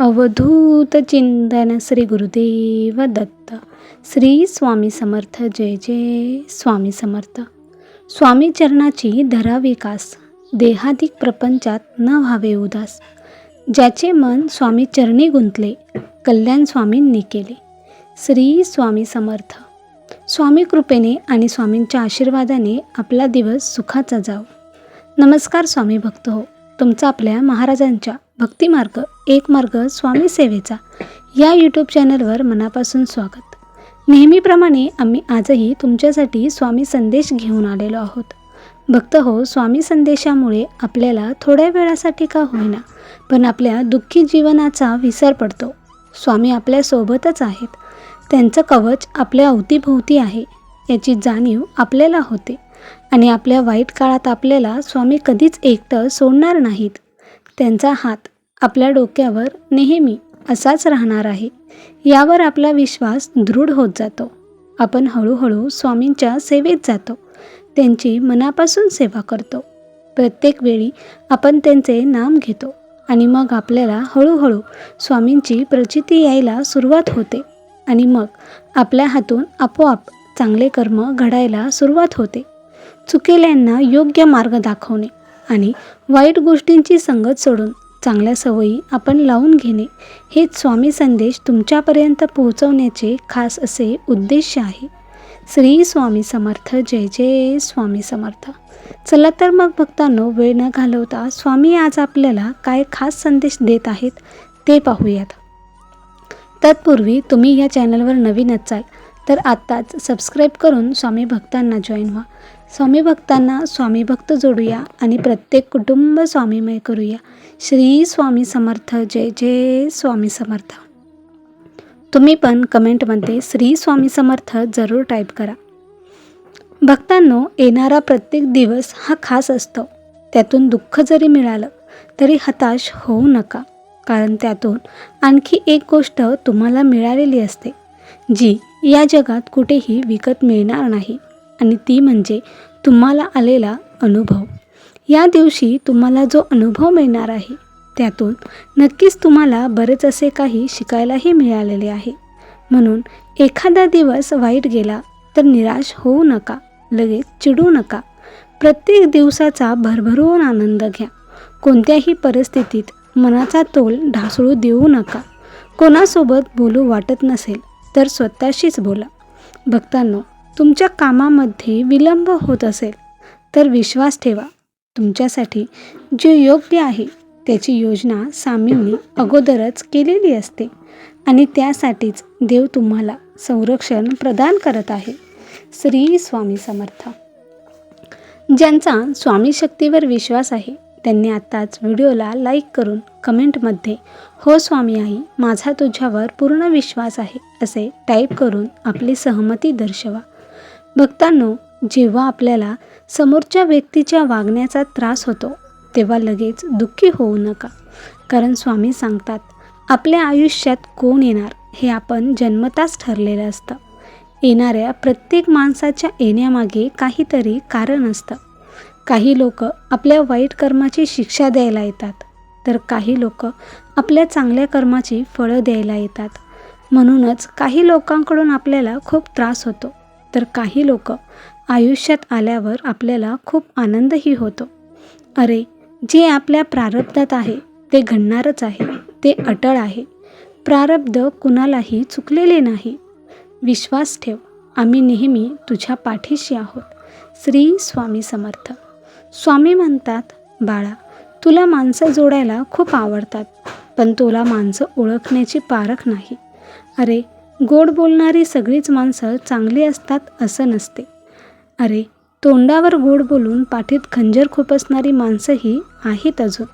अवधूत चिंतन श्री गुरुदेव दत्त. श्री स्वामी समर्थ जय जय स्वामी समर्थ. स्वामी चरणाची धरा विकास देहाधिक प्रपंचात न व्हावे उदास. ज्याचे मन स्वामी चरणी गुंतले कल्याण स्वामींनी केले. श्री स्वामी समर्थ. स्वामी कृपेने आणि स्वामींच्या आशीर्वादाने आपला दिवस सुखाचा जाव. नमस्कार स्वामी भक्त हो तुमचं आपल्या महाराजांच्या भक्तिमार्ग एक मार्ग स्वामी सेवेचा या यूट्यूब चॅनलवर मनापासून स्वागत. नेहमीप्रमाणे आम्ही आजही तुमच्यासाठी स्वामी संदेश घेऊन आलेलो आहोत. भक्त हो स्वामी संदेशामुळे आपल्याला थोड्या वेळासाठी का होईना पण आपल्या दुःखी जीवनाचा विसर पडतो. स्वामी आपल्यासोबतच आहेत. त्यांचं कवच आपल्या अवतीभोवती आहे. याची जाणीव आपल्याला होते. आणि आपल्या वाईट काळात आपल्याला स्वामी कधीच एकटं सोडणार नाहीत. त्यांचा हात आपल्या डोक्यावर नेहमी असाच राहणार आहे. यावर आपला विश्वास दृढ होत जातो. आपण हळूहळू स्वामींच्या सेवेत जातो. त्यांची मनापासून सेवा करतो. प्रत्येक वेळी आपण त्यांचे नाम घेतो आणि मग आपल्याला हळूहळू स्वामींची प्रचिती यायला सुरुवात होते आणि मग आपल्या हातून आपोआप चांगले कर्म घडायला सुरुवात होते. चुकेल्यांना योग्य मार्ग दाखवणे आणि वाईट गोष्टींची संगत सोडून चांगल्या सवयी आपण लावून घेणे हेच स्वामी संदेश तुमच्यापर्यंत पोहोचवण्याचे खास असे उद्देश आहे. श्री स्वामी समर्थ जय जय स्वामी समर्थ. चला तर मग भक्तांनो वेळ न घालवता स्वामी आज आपल्याला काय खास संदेश देत आहेत ते पाहूयात. तत्पूर्वी तुम्ही या चॅनलवर नवीन असाल तर आत्ताच सबस्क्राईब करून स्वामी भक्तांना जॉईन व्हा. स्वामी भक्तांना स्वामी भक्त जोडूया आणि प्रत्येक कुटुंब स्वामीमय करूया. श्री स्वामी समर्थ जय जय स्वामी समर्थ. तुम्ही पण कमेंटमध्ये श्री स्वामी समर्थ जरूर टाईप करा. भक्तांनो येणारा प्रत्येक दिवस हा खास असतो. त्यातून दुःख जरी मिळालं तरी हताश होऊ नका. कारण त्यातून आणखी एक गोष्ट तुम्हाला मिळालेली असते जी या जगात कुठेही विकत मिळणार नाही. आणि ती म्हणजे तुम्हाला आलेला अनुभव. या दिवशी तुम्हाला जो अनुभव मिळणार आहे त्यातून नक्कीच तुम्हाला बरेच असे काही शिकायलाही मिळालेले आहे. म्हणून एखादा दिवस वाईट गेला तर निराश होऊ नका लगेच चिडू नका. प्रत्येक दिवसाचा भरभरून आनंद घ्या. कोणत्याही परिस्थितीत मनाचा तोल ढासळू देऊ नका. कोणासोबत बोलू वाटत नसेल तर स्वतःशीच बोला. भक्तांनो तुमच्या कामामध्ये विलंब होत असेल तर विश्वास ठेवा. तुमच्यासाठी जे योग्य आहे त्याची योजना स्वामींनी अगोदरच केलेली असते आणि त्यासाठीच देव तुम्हाला संरक्षण प्रदान करत आहे. श्री स्वामी समर्थ. ज्यांचा स्वामी शक्तीवर विश्वास आहे त्यांनी आत्ताच व्हिडिओला लाईक करून कमेंटमध्ये हो स्वामी आई माझा तुझ्यावर पूर्ण विश्वास आहे असे टाईप करून आपली सहमती दर्शवा. भक्तांनो जेव्हा आपल्याला समोरच्या व्यक्तीच्या वागण्याचा त्रास होतो तेव्हा लगेच दुःखी होऊ नका. कारण स्वामी सांगतात आपल्या आयुष्यात कोण येणार हे आपण जन्मताच ठरलेलं असतं. येणाऱ्या प्रत्येक माणसाच्या येण्यामागे काहीतरी कारण असतं. काही लोक आपल्या वाईट कर्माची शिक्षा द्यायला येतात तर काही लोक आपल्या चांगल्या कर्माची फळं द्यायला येतात. म्हणूनच काही लोकांकडून आपल्याला खूप त्रास होतो. तर काही लोक आयुष्यात आल्यावर आपल्याला खूप आनंदही होतो. अरे जे आपल्या प्रारब्धात आहे ते घडणारच आहे ते अटळ आहे. प्रारब्ध कुणालाही चुकलेले नाही. विश्वास ठेव आम्ही नेहमी तुझ्या पाठीशी आहोत. श्री स्वामी समर्थ. स्वामी म्हणतात बाळा तुला माणसं जोडायला खूप आवडतात पण तुला माणसं ओळखण्याची पारख नाही. अरे गोड बोलणारी सगळीच माणसं चांगली असतात असं नसते. अरे तोंडावर गोड बोलून पाठीत खंजर खुपसणारी माणसंही आहेत अजून.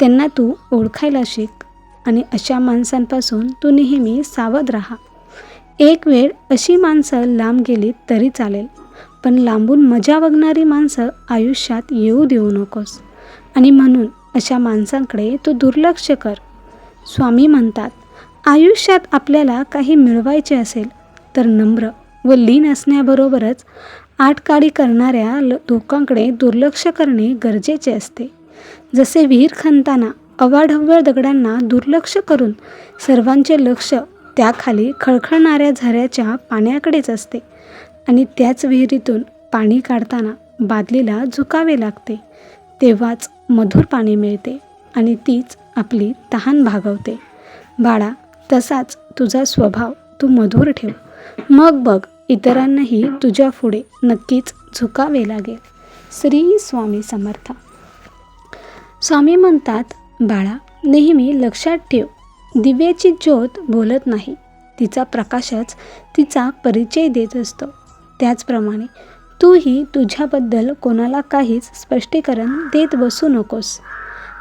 त्यांना तू ओळखायला शिक आणि अशा माणसांपासून तू नेहमी सावध राहा. एक वेळ अशी माणसं लांब गेलीत तरी चालेल पण लांबून मजा बघणारी माणसं आयुष्यात येऊ देऊ नकोस. आणि म्हणून अशा माणसांकडे तू दुर्लक्ष कर. स्वामी म्हणतात आयुष्यात आपल्याला काही मिळवायचे असेल तर नम्र व लीन असण्याबरोबरच आटकाडी करणाऱ्या ल लोकांकडे दुर्लक्ष करणे गरजेचे असते. जसे विहीर खणताना अवाढव्य दगडांना दुर्लक्ष करून सर्वांचे लक्ष त्याखाली खळखळणाऱ्या झऱ्याच्या पाण्याकडेच असते आणि त्याच विहिरीतून पाणी काढताना बादलीला झुकावे लागते. तेव्हाच मधुर पाणी मिळते आणि तीच आपली तहान भागवते. बाळा तसाच तुझा स्वभाव तू मधुर ठेव. मग बघ इतरांनाही तुझ्या पुढे नक्कीच झुकावे लागेल. श्री स्वामी समर्थ. स्वामी म्हणतात बाळा नेहमी लक्षात ठेव. दिव्याची ज्योत बोलत नाही. तिचा प्रकाशच तिचा परिचय देत असतो. त्याचप्रमाणे तूही तुझ्याबद्दल कोणाला काहीच स्पष्टीकरण देत बसू नकोस.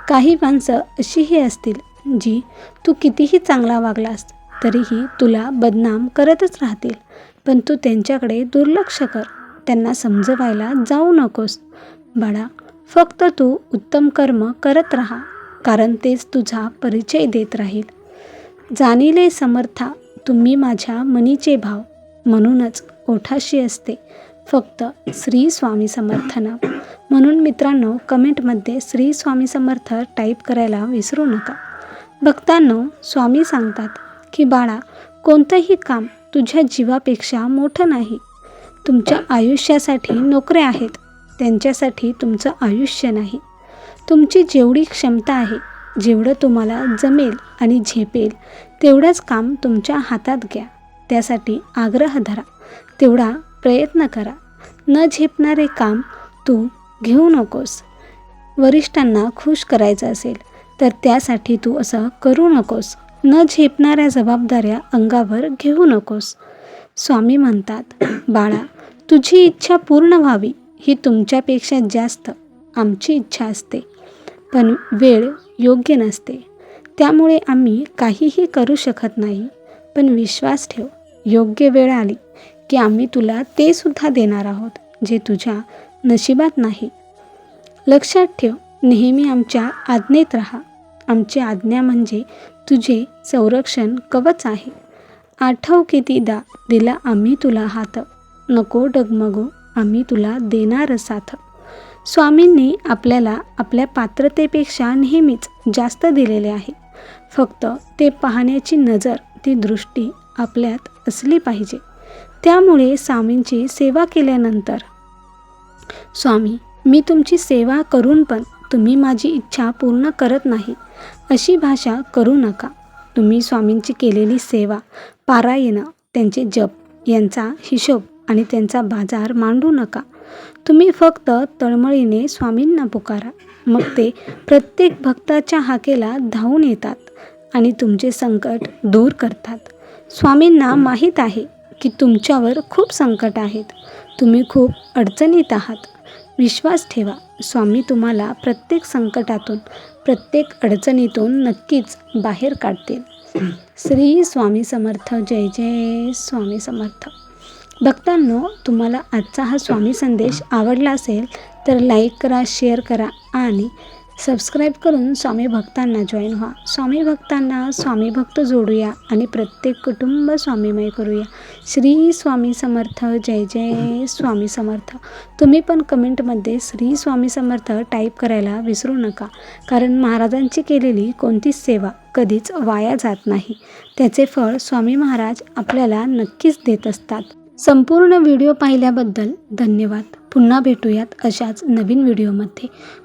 काही माणसं अशीही असतील जी तू कितीही चांगला वागलास तरीही तुला बदनाम करतच राहतील. पण तू त्यांच्याकडे दुर्लक्ष कर. त्यांना समजवायला जाऊ नकोस. बाळा फक्त तू उत्तम कर्म करत राहा कारण तेच तुझा परिचय देत राहील. जाणीले समर्था तुम्ही माझ्या मनीचे भाव. म्हणूनच ओठाशी असते. फक्त श्री स्वामी समर्थना. म्हणून मित्रांनो कमेंटमध्ये श्री स्वामी समर्थ टाईप करायला विसरू नका. भक्तांनो स्वामी सांगतात की बाळा कोणतंही काम तुझ्या जीवापेक्षा मोठं नाही. तुमच्या आयुष्यासाठी नोकऱ्या आहेत. त्यांच्यासाठी तुमचं आयुष्य नाही. तुमची जेवढी क्षमता आहे जेवढं तुम्हाला जमेल आणि झेपेल तेवढंच काम तुमच्या हातात घ्या. त्यासाठी आग्रह धरा. तेवढा प्रयत्न करा. न झेपणारे काम तू घेऊ नकोस. वरिष्ठांना खुश करायचं असेल तर त्यासाठी तू असं करू नकोस. न झेपणाऱ्या जबाबदाऱ्या अंगावर घेऊ नकोस. स्वामी म्हणतात बाळा तुझी इच्छा पूर्ण व्हावी ही तुमच्यापेक्षा जास्त आमची इच्छा असते. पण वेळ योग्य नसते. त्यामुळे आम्ही काहीही करू शकत नाही. पण विश्वास ठेव योग्य वेळ आली की आम्ही तुला ते सुद्धा देणार आहोत जे तुझ्या नशिबात नाही. लक्षात ठेव नेहमी आमच्या आज्ञेत राहा. आमची आज्ञा म्हणजे तुझे संरक्षण कवच आहे. आठव कितीदा दिला आम्ही तुला हात. नको डगमगू आम्ही तुला देणार साथ. स्वामींनी आपल्याला आपल्या पात्रतेपेक्षा नेहमीच जास्त दिलेले आहे. फक्त ते पाहण्याची नजर ती दृष्टी आपल्यात असली पाहिजे. त्यामुळे स्वामींची सेवा केल्यानंतर स्वामी मी तुमची सेवा करून पण तुम्ही माझी इच्छा पूर्ण करत नाही. अशी भाषा करू नका. तुम्ही स्वामींची केलेली सेवा पारायणं त्यांचे जप यांचा हिशोब आणि त्यांचा बाजार मांडू नका. तुम्ही फक्त तळमळीने स्वामींना पुकारा. मग ते प्रत्येक भक्ताच्या हाकेला धावून येतात आणि तुमचे संकट दूर करतात. स्वामींना माहीत आहे की तुमच्यावर खूप संकट आहेत. तुम्ही खूप अडचणीत आहात. विश्वास ठेवा. स्वामी तुम्हाला प्रत्येक संकटातून प्रत्येक अडचणीतून नक्कीच बाहेर काढतील. श्री स्वामी समर्थ. जय जय स्वामी समर्थ. भक्तांनो तुम्हाला आजचा हा स्वामी संदेश आवडला असेल तर लाईक करा शेअर करा आणि सबस्क्राईब करून स्वामी भक्तांना जॉईन व्हा. स्वामी भक्तांना स्वामी भक्त जोडूया आणि प्रत्येक कुटुंब स्वामीमय करूया. श्री स्वामी समर्थ जय जय स्वामी समर्थ. तुम्ही पण कमेंटमध्ये श्री स्वामी समर्थ टाईप करायला विसरू नका. कारण महाराजांची केलेली कोणतीच सेवा कधीच वाया जात नाही. त्याचे फळ स्वामी महाराज आपल्याला नक्कीच देत असतात. संपूर्ण व्हिडिओ पाहिल्याबद्दल धन्यवाद. पुन्हा भेटूयात अशाच नवीन व्हिडिओमध्ये.